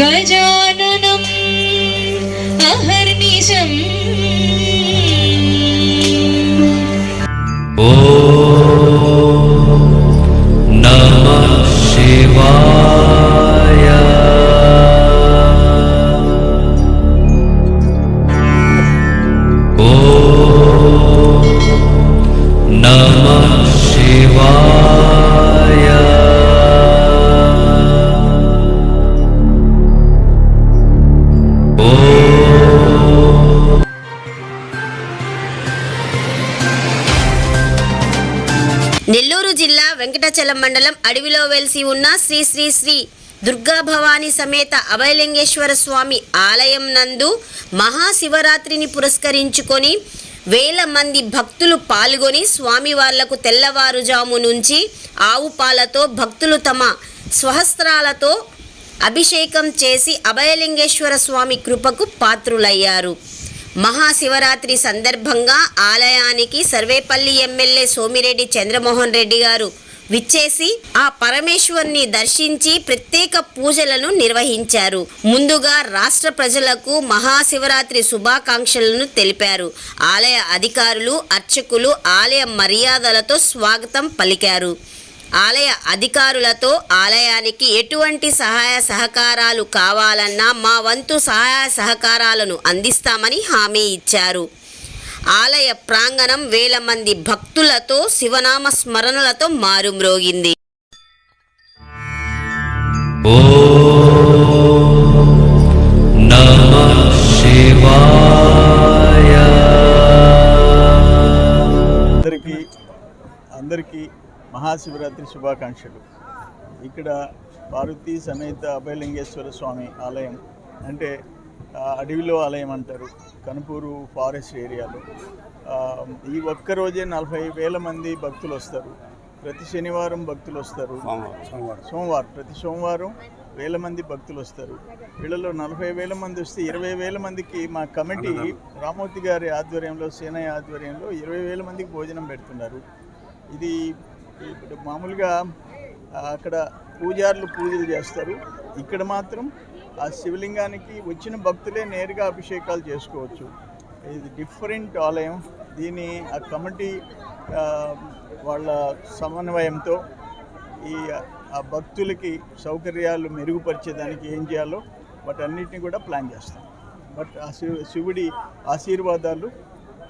गजाननम् अहर्निशम् వెంకటాచలం మండలం అడవిలో వెలిసి ఉన్న శ్రీ శ్రీ శ్రీ దుర్గా భవానీ సమేత అభయలింగేశ్వర స్వామి ఆలయం నందు మహాశివరాత్రిని పురస్కరించుకొని వేల మంది భక్తులు పాల్గొని స్వామి వాళ్ళకు తెల్లవారుజాము నుంచి ఆవు పాలతో భక్తులు తమ స్వహస్త్రాలతో అభిషేకం చేసి అభయలింగేశ్వర స్వామి కృపకు పాత్రులయ్యారు. మహాశివరాత్రి సందర్భంగా ఆలయానికి సర్వేపల్లి ఎమ్మెల్యే సోమిరెడ్డి చంద్రమోహన్ రెడ్డి గారు విచ్చేసి ఆ పరమేశ్వర్ని దర్శించి ప్రత్యేక పూజలను నిర్వహించారు. ముందుగా రాష్ట్ర ప్రజలకు మహాశివరాత్రి శుభాకాంక్షలను తెలిపారు. ఆలయ అధికారులు అర్చకులు ఆలయ మర్యాదలతో స్వాగతం పలికారు. ఆలయ అధికారులతో ఆలయానికి ఎటువంటి సహాయ సహకారాలు కావాలన్నా మా వంతు సహాయ సహకారాలను అందిస్తామని హామీ ఇచ్చారు. ఆలయ ప్రాంగణం వేల మంది భక్తులతో శివనామ స్మరణలతో మారుమ్రోగింది అందరికీ అందరికీ మహాశివరాత్రి శుభాకాంక్షలు. ఇక్కడ పార్వతీ సమేత అభయలింగేశ్వర స్వామి ఆలయం అంటే అడవిలో ఆలయం అంటారు కనుపూరు ఫారెస్ట్ ఏరియాలో. ఈ ఒక్క రోజే నలభై వేల మంది భక్తులు వస్తారు. ప్రతి శనివారం భక్తులు వస్తారు. సోమవారం ప్రతి సోమవారం వేల మంది భక్తులు వస్తారు. వీళ్ళలో నలభై వేల మంది వస్తే ఇరవై వేల మందికి మా కమిటీ రామూర్తి గారి ఆధ్వర్యంలో సేనయ్య ఆధ్వర్యంలో ఇరవై వేల మందికి భోజనం పెడుతున్నారు. ఇది ఇప్పుడు మామూలుగా అక్కడ పూజారులు పూజలు చేస్తారు. ఇక్కడ మాత్రం ఆ శివలింగానికి వచ్చిన భక్తులే నేరుగా అభిషేకాలు చేసుకోవచ్చు. ఇది డిఫరెంట్ ఆలయం. దీని ఆ కమిటీ వాళ్ళ సమన్వయంతో ఈ ఆ భక్తులకి సౌకర్యాలు మెరుగుపరిచేదానికి ఏం చేయాలో వాటన్నిటిని కూడా ప్లాన్ చేస్తాం. బట్ ఆ శివుడి ఆశీర్వాదాలు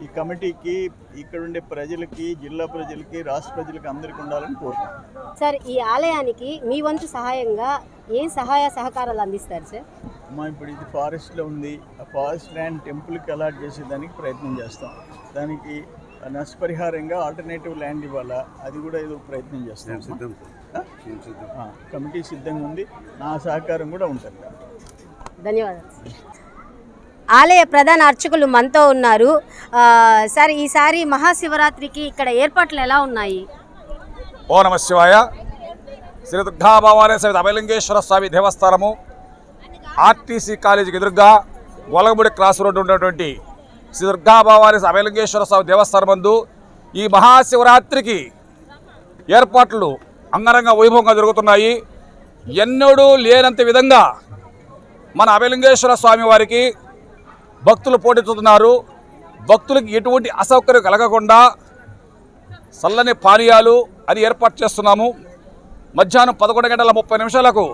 ఈ కమిటీకి ఇక్కడ ఉండే ప్రజలకి జిల్లా ప్రజలకి రాష్ట్ర ప్రజలకి అందరికీ ఉండాలని కోరుకుంటున్నాం. సార్ ఈ ఆలయానికి మీ వంతు సహాయంగా ఏం సహాయ సహకారాలు అందిస్తారు సార్? అమ్మా ఇప్పుడు ఇది ఫారెస్ట్లో ఉంది. ఆ ఫారెస్ట్ ల్యాండ్ టెంపుల్కి అలాట్ చేసేదానికి ప్రయత్నం చేస్తాం. దానికి నష్టపరిహారంగా ఆల్టర్నేటివ్ ల్యాండ్ ఇవ్వాలా? అది కూడా ఏదో ప్రయత్నం చేస్తాం? ఆ, కమిటీ సిద్ధంగా ఉంది. నా సహకారం కూడా ఉంటుంది. ధన్యవాదాలు. ఆలయ ప్రధాన అర్చకులు మనతో ఉన్నారు. సార్ ఈసారి మహాశివరాత్రికి ఇక్కడ ఏర్పాట్లు ఎలా ఉన్నాయి? ఓ నమ శివాయ. శ్రీ దుర్గాభావాలయ సమిత అభయలింగేశ్వర స్వామి దేవస్థానము ఆర్టీసీ కాలేజీకి ఎదురుగా గొలగముడి క్రాస్ రోడ్డు ఉన్నటువంటి శ్రీ దుర్గాభావాలయ అభయలింగేశ్వర స్వామి దేవస్థానం మందు ఈ మహాశివరాత్రికి ఏర్పాట్లు అంగరంగ వైభవంగా జరుగుతున్నాయి. ఎన్నడూ లేనంత విధంగా మన అభయలింగేశ్వర స్వామి వారికి భక్తులు పోటెత్తుతున్నారు భక్తులకు ఎటువంటి అసౌకర్యం కలగకుండా చల్లని పానీయాలు అది ఏర్పాటు చేస్తున్నాము. మధ్యాహ్నం పదకొండు గంటల ముప్పై నిమిషాలకు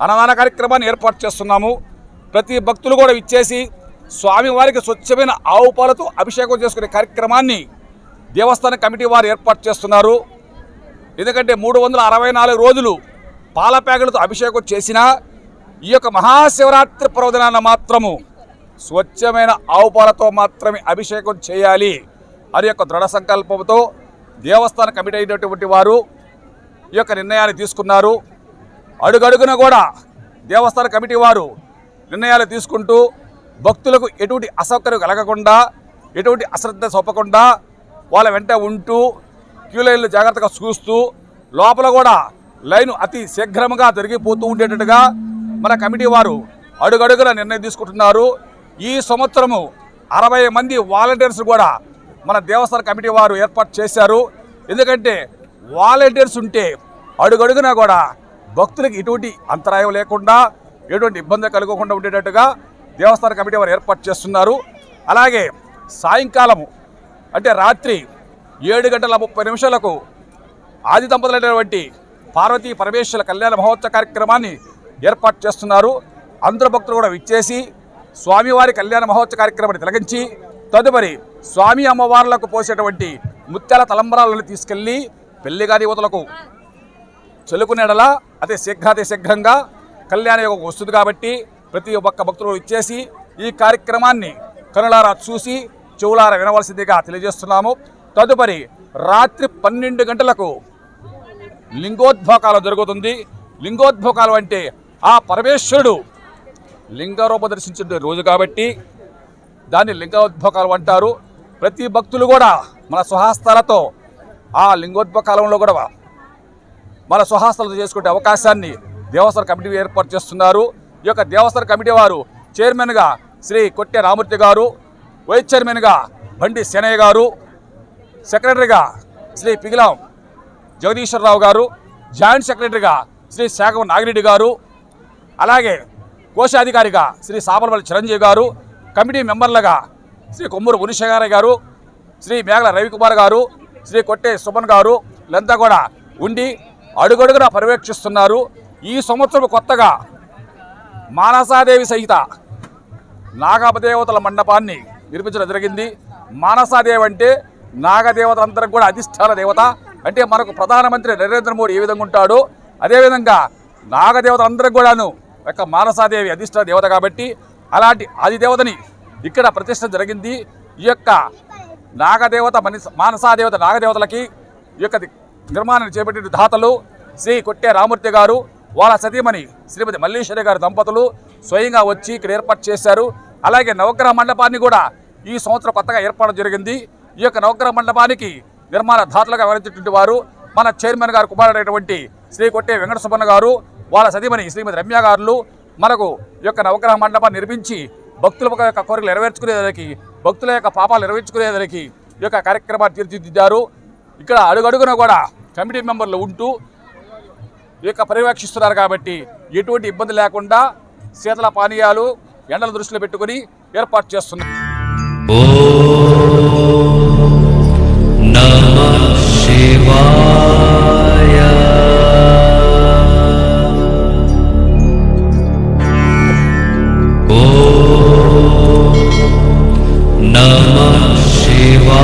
అన్నదాన కార్యక్రమాన్ని ఏర్పాటు చేస్తున్నాము. ప్రతి భక్తులు కూడా ఇచ్చేసి స్వామివారికి స్వచ్ఛమైన ఆవు పాలతో అభిషేకం చేసుకునే కార్యక్రమాన్ని దేవస్థాన కమిటీ వారు ఏర్పాటు చేస్తున్నారు. ఎందుకంటే మూడు వందల అరవై నాలుగు రోజులు పాల ప్యాకెట్లతో అభిషేకం చేసినా ఈ యొక్క మహాశివరాత్రి పర్వదినాన మాత్రము స్వచ్ఛమైన ఆవు పాలతో మాత్రమే అభిషేకం చేయాలి అని యొక్క దృఢ సంకల్పంతో దేవస్థాన కమిటీ అయినటువంటి వారు ఈ యొక్క నిర్ణయాన్ని తీసుకున్నారు. అడుగడుగున కూడా దేవస్థాన కమిటీ వారు నిర్ణయాలు తీసుకుంటూ భక్తులకు ఎటువంటి అసౌకర్యం కలగకుండా ఎటువంటి అశ్రద్ధ చూపకుండా వాళ్ళ వెంట ఉంటూ క్యూ లైన్లు జాగ్రత్తగా చూస్తూ లోపల కూడా లైన్ అతి శీఘ్రంగా దొరికిపోతూ ఉండేటట్టుగా మన కమిటీ వారు అడుగడుగున నిర్ణయం తీసుకుంటున్నారు. ఈ సంవత్సరము అరవై మంది వాలంటీర్స్ కూడా మన దేవస్థాన కమిటీ వారు ఏర్పాటు చేశారు. ఎందుకంటే వాలంటీర్స్ ఉంటే అడుగడుగునా కూడా భక్తులకు ఎటువంటి అంతరాయం లేకుండా ఎటువంటి ఇబ్బంది కలగకుండా ఉండేటట్టుగా దేవస్థాన కమిటీ వారు ఏర్పాటు చేస్తున్నారు. అలాగే సాయంకాలము అంటే రాత్రి ఏడు గంటల ముప్పై నిమిషాలకు ఆది దంపతులైనటువంటి పార్వతీ పరమేశ్వర కళ్యాణ మహోత్సవ కార్యక్రమాన్ని ఏర్పాటు చేస్తున్నారు. అందరు భక్తులు కూడా విచ్చేసి స్వామివారి కళ్యాణ మహోత్సవ కార్యక్రమాన్ని తిలగించి తదుపరి స్వామి అమ్మవార్లకు పోసేటువంటి ముత్యాల తలంబరాలను తీసుకెళ్ళి పెళ్ళిగారి యువతలకు చెలుకునేడలా అతి శీఘ్రాతి శీఘ్రంగా కళ్యాణ యోగం వస్తుంది కాబట్టి ప్రతి ఒక్క భక్తులు ఇచ్చేసి ఈ కార్యక్రమాన్ని కనులారా చూసి చెవులారా వినవలసిందిగా తెలియజేస్తున్నాము. తదుపరి రాత్రి పన్నెండు గంటలకు లింగోద్భోకాలు జరుగుతుంది. లింగోద్భోకాలు అంటే ఆ పరమేశ్వరుడు లింగారూప దర్శించిన రోజు కాబట్టి దాన్ని లింగోద్భోకాలు అంటారు. ప్రతి భక్తులు కూడా మన స్వహస్తాలతో ఆ లింగోద్భోకాలంలో కూడా మన స్వహస్తాలతో చేసుకునే అవకాశాన్ని దేవస్థాన కమిటీ ఏర్పాటు చేస్తున్నారు. ఈ యొక్క దేవస్థాన కమిటీ వారు చైర్మన్గా శ్రీ కొట్టె రామూర్తి గారు వైస్ చైర్మన్గా బండి శనయ్య గారు సెక్రటరీగా శ్రీ పిగిలాం జగదీశ్వరరావు గారు జాయింట్ సెక్రటరీగా శ్రీ శాఖవ నాగిరెడ్డి గారు అలాగే కోశాధికారిగా శ్రీ సాబర్పల్లి చిరంజీవి గారు కమిటీ మెంబర్లుగా శ్రీ కొమ్మూరు మునిశేఖర గారు శ్రీ మేఘల రవికుమార్ గారు శ్రీ కొట్టే సుమన్ గారు వీళ్ళంతా కూడా ఉండి అడుగడుగున పర్యవేక్షిస్తున్నారు. ఈ సంవత్సరం కొత్తగా మానసాదేవి సహిత నాగదేవతల మండపాన్ని నిర్మించడం జరిగింది. మానసాదేవి అంటే నాగదేవత అందరికి కూడా అధిష్టాన దేవత. అంటే మనకు ప్రధానమంత్రి నరేంద్ర మోడీ ఏ విధంగా ఉంటాడో అదేవిధంగా నాగదేవత అందరికి కూడాను యొక్క మానసాదేవి అధిష్ట దేవత కాబట్టి అలాంటి ఆదిదేవతని ఇక్కడ ప్రతిష్ట జరిగింది. ఈ యొక్క నాగదేవత మనిష మానసాదేవత నాగదేవతలకి ఈ యొక్క నిర్మాణాన్ని చేపట్టిన దాతలు శ్రీ కొట్టే రామూర్తి గారు వాళ్ళ సతీమణి శ్రీమతి మల్లీశ్వరి గారి దంపతులు స్వయంగా వచ్చి ఇక్కడ ఏర్పాటు చేశారు. అలాగే నవగ్రహ మండపాన్ని కూడా ఈ సంవత్సరం కొత్తగా ఏర్పాటు జరిగింది. ఈ యొక్క నవగ్రహ మండపానికి నిర్మాణ దాతలుగా వ్యవహరించినటువంటి వారు మన చైర్మన్ గారు కుమారుడైనటువంటి శ్రీ కొట్టే వెంకట సుబ్బన్న గారు వాళ్ళ సతీమణి శ్రీమతి రమ్య గారులు మనకు యొక్క నవగ్రహ మండపాన్ని నిర్మించి భక్తుల యొక్క కోరికలు నెరవేర్చుకునేదానికి భక్తుల యొక్క పాపాలు నెరవేర్చుకునేదానికి ఈ యొక్క కార్యక్రమాన్ని తీర్చిదిద్దారు. ఇక్కడ అడుగడుగున కూడా కమిటీ మెంబర్లు ఉంటూ ఈ యొక్క పర్యవేక్షిస్తున్నారు కాబట్టి ఎటువంటి ఇబ్బంది లేకుండా శీతల పానీయాలు ఎండల దృష్టిలో పెట్టుకుని ఏర్పాటు చేస్తున్నారు. శివా नमः शिवा